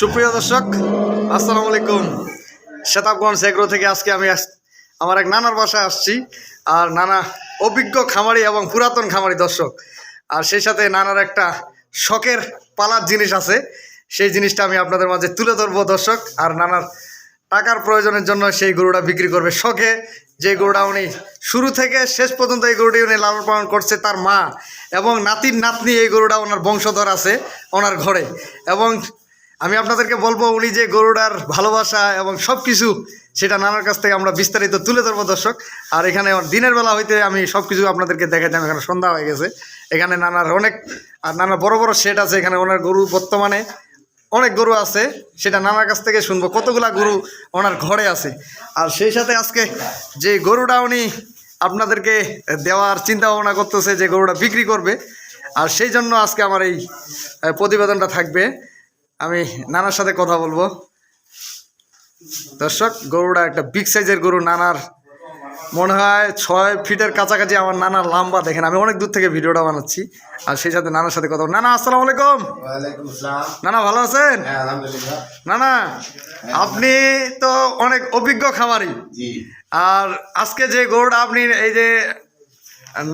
সুপ্রিয় দর্শক, আসসালামু আলাইকুম। শতাবগঞ্জ এগ্রো থেকে আজকে আমি আমার এক নানার বাসায় আসছি, আর নানা অভিজ্ঞ খামারি এবং পুরাতন খামারি দর্শক। আর সেই সাথে নানার একটা শখের পালার জিনিস আছে, সেই জিনিসটা আমি আপনাদের মাঝে তুলে ধরবো দর্শক। আর নানার টাকার প্রয়োজনের জন্য সেই গরুটা বিক্রি করবে শখে। যে গরুটা উনি শুরু থেকে শেষ পর্যন্ত এই গরুটি উনি লালন পালন করছে তার মা এবং নাতির নাতনি এই গরুটা ওনার বংশধর আছে, ওনার ঘরে। এবং আমি আপনাদেরকে বলব, উনি যে গরুটার ভালোবাসা এবং সব কিছু সেটা নানার কাছ থেকে আমরা বিস্তারিত তুলে ধরবো, দর্শক। আর এখানে দিনের বেলা হইতে আমি সব কিছু আপনাদেরকে দেখাইতাম এখানে সন্ধ্যা হয়ে গেছে। এখানে নানার অনেক, আর নানা বড় বড় সেট আছে, এখানে ওনার গরু বর্তমানে অনেক গরু আছে, সেটা নানার কাছ থেকে শুনব, কতগুলা গরু ওনার ঘরে আছে। আর সেই সাথে আজকে যে গরুটা উনি আপনাদেরকে দেওয়ার চিন্তা ভাবনা করতেছে, যে গরুটা বিক্রি করবে, আর সেই জন্য আজকে আমার এই প্রতিবেদনটা থাকবে। আমি নানার সাথে কথা বলব। দর্শক গরুটা একটা বিগ সাইজের গরু নানার মনে হয় ছয় ফিটের কাছাকাছি আমার নানার লম্বা দেখেন আমি অনেক দূর থেকে ভিডিওটা বানাচ্ছি। আর সেই সাথে নানার সাথে কথা নানা আসসালামু আলাইকুম। নানা ভালো আছেন? হ্যাঁ আলহামদুলিল্লাহ। না না আপনি তো অনেক অভিজ্ঞ খামারি। আর আজকে যে গরুটা আপনি এই যে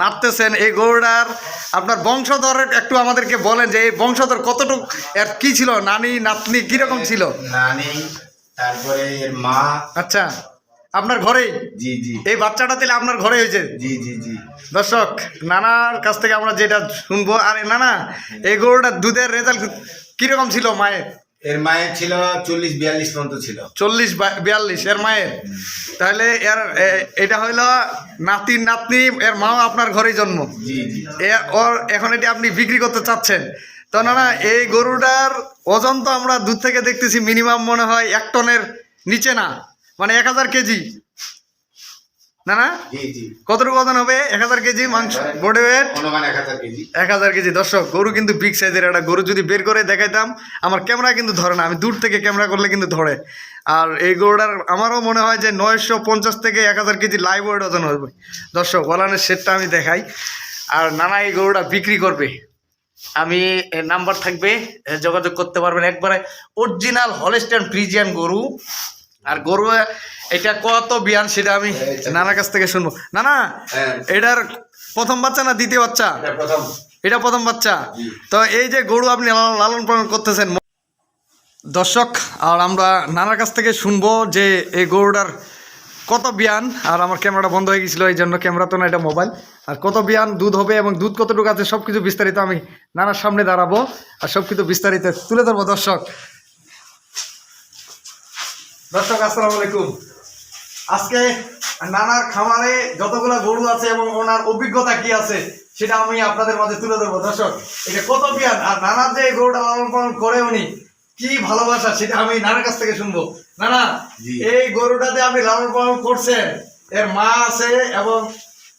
নাড়তেছেন এই গরুটার। আপনার বংশধর একটু আমাদেরকে বলেন যে এই বংশধর কতটুকু এর কি ছিল? নানি নাতনি কীরকম ছিল? নানি তারপরে এর মা। আচ্ছা আপনার ঘরেই? জি জি। এই বাচ্চাটা তাহলে আপনার ঘরে হয়েছে? জি জি জি। দর্শক নানার কাছ থেকে আমরা যেটা শুনব আরে নানা এই গরুটার দুধের রেজাল্ট কীরকম ছিল মায়ের? এর মায়ের ছিল চল্লিশ বিয়াল্লিশ পর্যন্ত ছিল। চল্লিশ বিয়াল্লিশ এর মায়ের। তাহলে এর এটা হইল নাতি নাতনি এর মাও আপনার ঘরে জন্ম। জি জি। এ ওর এখন এটি আপনি বিক্রি করতে চাচ্ছেন। তো না না এই গরুটার ওজন তো আমরা দূর থেকে দেখতেছি মিনিমাম মনে হয় এক টনের নিচে না মানে এক হাজার কেজি। না না? কতটুকু ওজন হবে? এক হাজার কেজি মাংস বডি ওয়েট এক হাজার কেজি। দর্শক গরু কিন্তু বিগ সাইজের একটা গরু যদি বের করে দেখাইতাম আমার ক্যামেরা কিন্তু ধরে না। আমি দূর থেকে ক্যামেরা করলে কিন্তু ধরে। আর এই গরুটার আমারও মনে হয় যে নয়শো পঞ্চাশ থেকে এক হাজার কেজি লাইভ ওয়েট ওজন হবে। দর্শক ওলানের সেটটা আমি দেখাই। আর নানা এই গরুটা বিক্রি করবে। আমি নাম্বার থাকবে যোগাযোগ করতে পারবেন। একবারে অরিজিনাল হলেস্টান ফ্রিজিয়ান গরু। আর গরু এটা কত বিয়ান সেটা আমি নানার কাছ থেকে শুনব। না না হ্যাঁ। এটার প্রথম বাচ্চা না দ্বিতীয় বাচ্চা? এটা প্রথম। বাচ্চা। তো এই যে গরু আপনি লালন পালন করতেছেন দর্শক আর আমরা নানার কাছ থেকে শুনব যে এই গরুটার কত বিয়ান আর আমার ক্যামেরাটা বন্ধ হয়ে গেছিল এই জন্য ক্যামেরা তো না এটা মোবাইল। আর কত বিয়ান দুধ হবে এবং দুধ কতটুকু আছে সব কিছু বিস্তারিত আমি নানার সামনে দাঁড়াবো আর সব কিছু বিস্তারিত তুলে ধরবো দর্শক। দর্শক আসসালামু আলাইকুম। আজকে নানার খামারে যতগুলো গরু আছে এবং ওনার অভিজ্ঞতা কি আছে সেটা আমি আপনাদের মাঝে তুলে ধরবো। দর্শক এটা কত বিয়ান আর নানার যে গরুটা লালন পালন করে উনি কি ভালোবাসা সেটা আমি নানার কাছ থেকে শুনব। নানা। এই গরুটাতে আপনি লালন পালন করছেন এর মা আছে এবং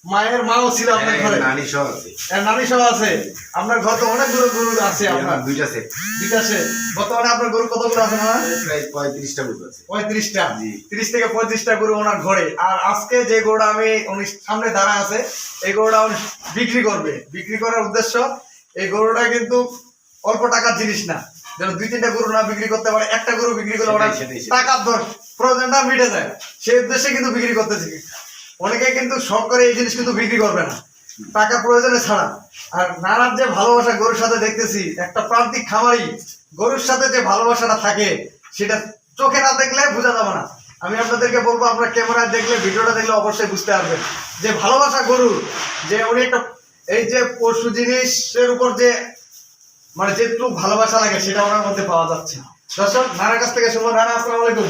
মায়ের মাও ছিল আপনার হ্যাঁ, ঘরে? নানি সহ আছে। এর নানি সব আছে। আপনার ঘর তো অনেকগুলো গরু গরু আছে এই আপনার। দুইটা সেট বিকাশে বর্তমানে আপনার গরু কতগুলো আছে না প্রায় পঁয়ত্রিশটা বুক আছে। পঁয়ত্রিশটা। জি। তিরিশ থেকে পঁয়ত্রিশটা গরু ওনার ঘরে। আর আজকে যে গরুটা আমি উনি সামনে দাঁড়া আছে এই গরুটা উনি বিক্রি করবে। বিক্রি করার উদ্দেশ্য এই গরুটা কিন্তু অল্প টাকার জিনিস না। যেন দুই তিনটা গরু না বিক্রি করতে পারে একটা গরু বিক্রি করলে ওনার। টাকার দর প্রয়োজনটা মিটে যায়। সেই উদ্দেশ্যে কিন্তু বিক্রি করতেছে। অনেকে কিন্তু শখ করে এই জিনিস কিন্তু বিক্রি করবে না। টাকা প্রয়োজনে ছাড়া। আর নানার যে ভালোবাসা গরুর সাথে দেখতেছি একটা প্রান্তিক খামারি গরুর সাথে যে ভালোবাসাটা থাকে সেটা চোখে না দেখলে বোঝা যাবে না। আমি আপনাদেরকে বলব আপনারা ক্যামেরায় দেখলে ভিডিওটা দেখলে অবশ্যই বুঝতে পারবেন। যে ভালোবাসা গরু যে উনি একটা এই যে পশু জিনিসের উপর যে মানে যেটুকু ভালোবাসা লাগে সেটা ওনার মধ্যে পাওয়া যাচ্ছে দর্শক নানার কাছ থেকে শুনব। নানা আসসালামু আলাইকুম।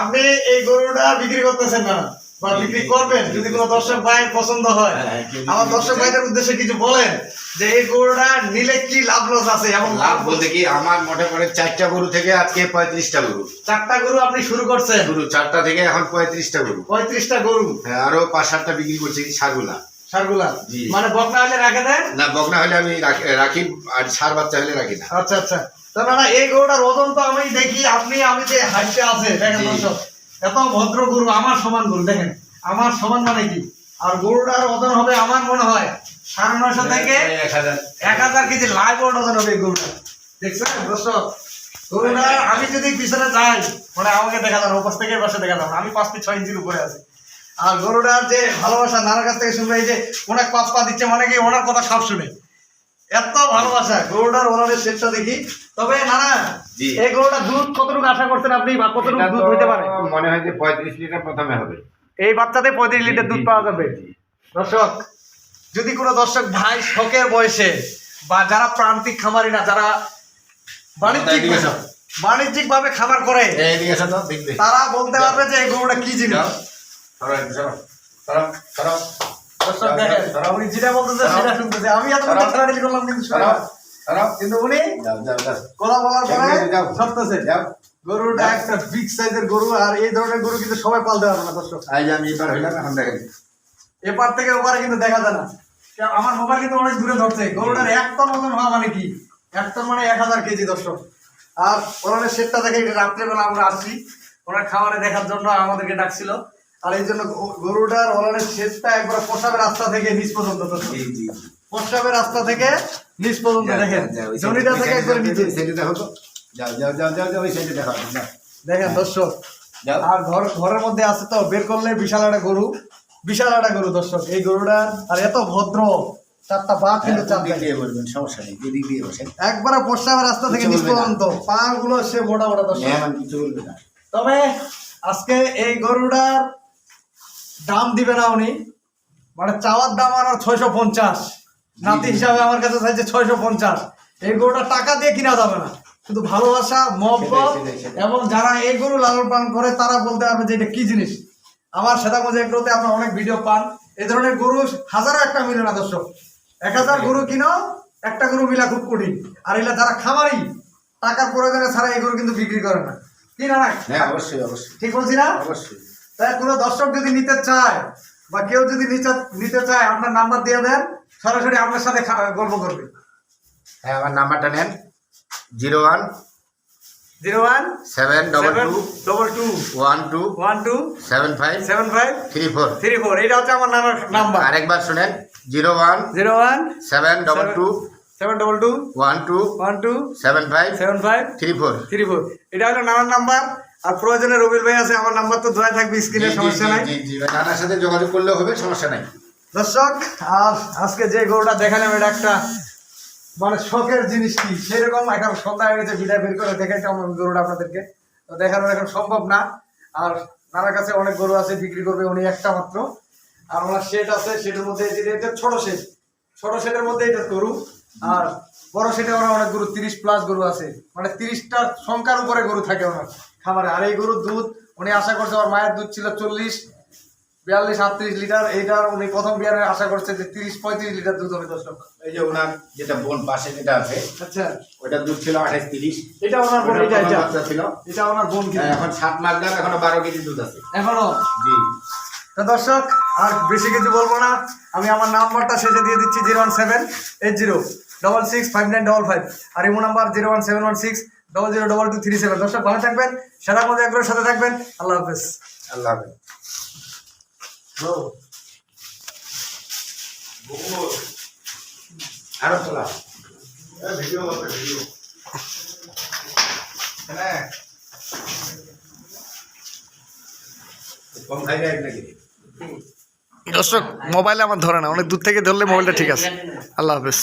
আপনি এই গরুটা বিক্রি করতেছেন না বা বিক্রি করবেন যদি কোনো দর্শক ভাইয়ের পছন্দ হয়। হ্যাঁ, আমার দর্শক ভাইদের উদ্দেশ্যে কিছু বলেন যে এই গরুটা নিলে কি লাভ লস আছে এবং লাভ বলতে কি আমার মোটে করে চারটা গরু থেকে আজকে পঁয়ত্রিশটা গরু। চারটা গরু আপনি শুরু করছেন? গরু চারটা থেকে এখন পঁয়ত্রিশটা গরু। পঁয়ত্রিশটা গরু। হ্যাঁ আরও পাঁচ সাতটা বিক্রি করছি সারগুলা। সারগুলা। মানে বকনা হলে রাখে দেন? না বকনা হলে আমি রাখি- আর সার বাচ্চা হলে রাখি না। আচ্ছা আচ্ছা। তো না না এই গরুটার ওজন তো আমি দেখি আপনি আমি যে হাইটে আছে দেখেন দর্শক। এত ভদ্র গরু আমার সমান গরু দেখেন। আমার সমান মানে কি? আর গরুটার ওজন হবে আমার মনে হয় সাড়ে নয়শো থেকে এক হাজার। কেজি লাইভ ওজন হবে গরুটা। দেখছেন? দর্শক গরুটা আমি যদি পিছনে যাই মানে আমাকে দেখা যাবে ওপাশ থেকে পাশে দেখা যাবে আমি পাঁচ ফিট ছয় ইঞ্চির উপরে আছি। আর গরুটার যে ভালোবাসা নানার কাছ থেকে শুনবে এই যে পাঁচ পা দিচ্ছে মানে কি ওনার কথা সব শুনে। এত ভালোবাসা গরুটার ওনারের শেষটা দেখি। তবে নানা। এই গরুটা দুধ কতটুকু আশা করছেন আপনি? বা কতটুকু দুধ হইতে পারে? মনে হয় যে পঁয়ত্রিশ লিটার প্রথমে হবে। এই বাচ্চাতে পঁয়ত্রিশ লিটার দুধ পাওয়া যাবে। দর্শক যদি কোনো দর্শক ভাই শখের বয়সে বা যারা প্রান্তিক খামারি না যারা বাণিজ্যিক বাণিজ্যিক ভাবে খামার করে তারা বলতে পারবে যে এই গরুটা কি জিনিস? দর্শক দেখেন উনি যেটা বলতেছে সেটা শুনতেছে আমি এত সরো। করলাম কিন্তু শুনে সরো, না। সরো। কিন্তু উনি যাও, যাও, যাও। কথা বলার পরে এমনি যাও। সত্যছে যাও। গরুটা একটা বিগ সাইজের গরু আর এই ধরনের গরু কিন্তু সবাই পালতে পারবে না দর্শক আজ আমি এবার হইলাম এখন দেখেন এপার থেকে ওপারে কিন্তু দেখা যায় না আমার মোবাইল কিন্তু অনেক দূরে ধরছে গরুটার এক টন ওজন হওয়া মানে কি এক টন মানে এক হাজার কেজি দর্শক আর ওনার সেটটা দেখে রাত্রেবেলা আমরা আসছি ওনার খাবারে দেখার জন্য আমাদেরকে ডাকছিল আর এই জন্য গরুটার ওনার শেষটা একবার পোশাবের রাস্তা থেকে নিচ পর্যন্ত দর্শক। পোশাবের রাস্তা থেকে নিচ পর্যন্ত দেখেন? সাইডে- থেকে একবার নিচে। দেখো, দেখো তো। যাও যাও যাও যাও যাও ওই সাইডে দেখো যাও, দেখেন দর্শক যাও। আর ঘর ঘরের মধ্যে আছে তো বের করলে বিশাল একটা গরু। বিশাল একটা গরু দর্শক। এই গরুটা আর এত ভদ্র চারটা পা কিন্তু হ্যাঁ, চার দিয়ে বলবেন সমস্যা নেই দিয়ে বসেন। একবারে রাস্তা থেকে নিচ পর্যন্ত। পা গুলো সে মোটা মোটা দর্শক। কিছু বলবে না। তবে আজকে এই গরুটার দাম দিবে না উনি। মানে চাওয়ার দাম আর ছয়শো পঞ্চাশ। নাতি হিসাবে আমার কাছে চাইছে ছয়শো পঞ্চাশ। এই গরুটা টাকা দিয়ে কিনা যাবে না। শুধু ভালোবাসা মহব্বত। এবং যারা এই গরু লালন পালন করে তারা বলতে পারবে যে এটা কি জিনিস। আমার সেটা সেটাগঞ্জ এগ্রোতে আপনার অনেক ভিডিও পান। এই ধরনের গরু হাজারো একটা মিলে না দর্শক এক হাজার গরু কিনো একটা গরু মিলা খুব কঠিন। আর এগুলা যারা খামারি টাকার প্রয়োজনে ছাড়া এই গরু কিন্তু বিক্রি করে না। কি না? হ্যাঁ অবশ্যই অবশ্যই। ঠিক বলছি না? অবশ্যই। তাই কোনো দর্শক যদি নিতে চায় বা কেউ যদি নিতে- নিতে চায় আপনার নাম্বার দিয়ে দেন সরাসরি আপনার সাথে গল্প করবে। হ্যাঁ আমার নাম্বারটা নেন। Zero one zero one seven double two double two one two one two seven five seven five three four. Three four. এটা হচ্ছে আমার নাম্বার আরেকবার শুনেন। Zero one zero one seven double two seven double two one two one two seven five seven five three four. Three four. এটা হলো নানার number আর প্রয়োজনে রবিল ভাই আছে আমার নাম্বার তো ধরে থাকবে স্ক্রিনে সমস্যা নাই। নানার সাথে যোগাযোগ করলেও হবে সমস্যা নাই। দর্শক আর আজকে যে গরুটা দেখালাম এটা একটা মানে শখের জিনিস কি? সেরকম এখন সন্ধ্যা হয়ে গেছে বিদায় বের করে দেখাইতে আমার গরুটা আপনাদেরকে। তো দেখানো এখন সম্ভব না। আর নানার কাছে অনেক গরু আছে বিক্রি করবে উনি একটা মাত্র। আর ওনার শেড আছে শেডের মধ্যে এটা ছোট শেড ছোট শেডের মধ্যে এটা গরু। আর বড় শেডে ওনার অনেক গরু তিরিশ প্লাস গরু আছে। মানে তিরিশটা সংখ্যার উপরে গরু থাকে ওনার। খামারে। আর এই গরুর দুধ উনি আশা করছে আমার মায়ের দুধ ছিল চল্লিশ বিয়াল্লিশ আটত্রিশ লিটার। এইটার উনি প্রথম বিয়ারে আশা করছে যে তিরিশ পঁয়ত্রিশ লিটার দুধ হবে দর্শক। এই যে ওনার যেটা বোন পাশে যেটা আছে আচ্ছা। ওটা দুধ ছিল আঠাশ তিরিশ। এটা ওনার বোন এটা এটা। ছিল। এটা ওনার বোন হ্যাঁ, এখন সাত মাস যাক এখনও বারো কেজি দুধ আছে। এখনও? জি। তো দর্শক আর বেশি কিছু বলব না। আমি আমার নাম্বারটা শেষে দিয়ে দিচ্ছি zero one seven eight zero double six five nine double five. আর imo number zero one seven one six double zero double two three seven দর্শক ভালো থাকবেন সেটা মধ্যে একবার সাথে থাকবেন। আল্লাহ হাফেজ। আল্লাহ হাফেজ। আরও চলা হ্যাঁ কম খাই যায় নাকি? দর্শক মোবাইলে আমার ধরে না অনেক দূর থেকে ধরলে মোবাইলটা ঠিক আছে। আল্লাহ হাফেজ।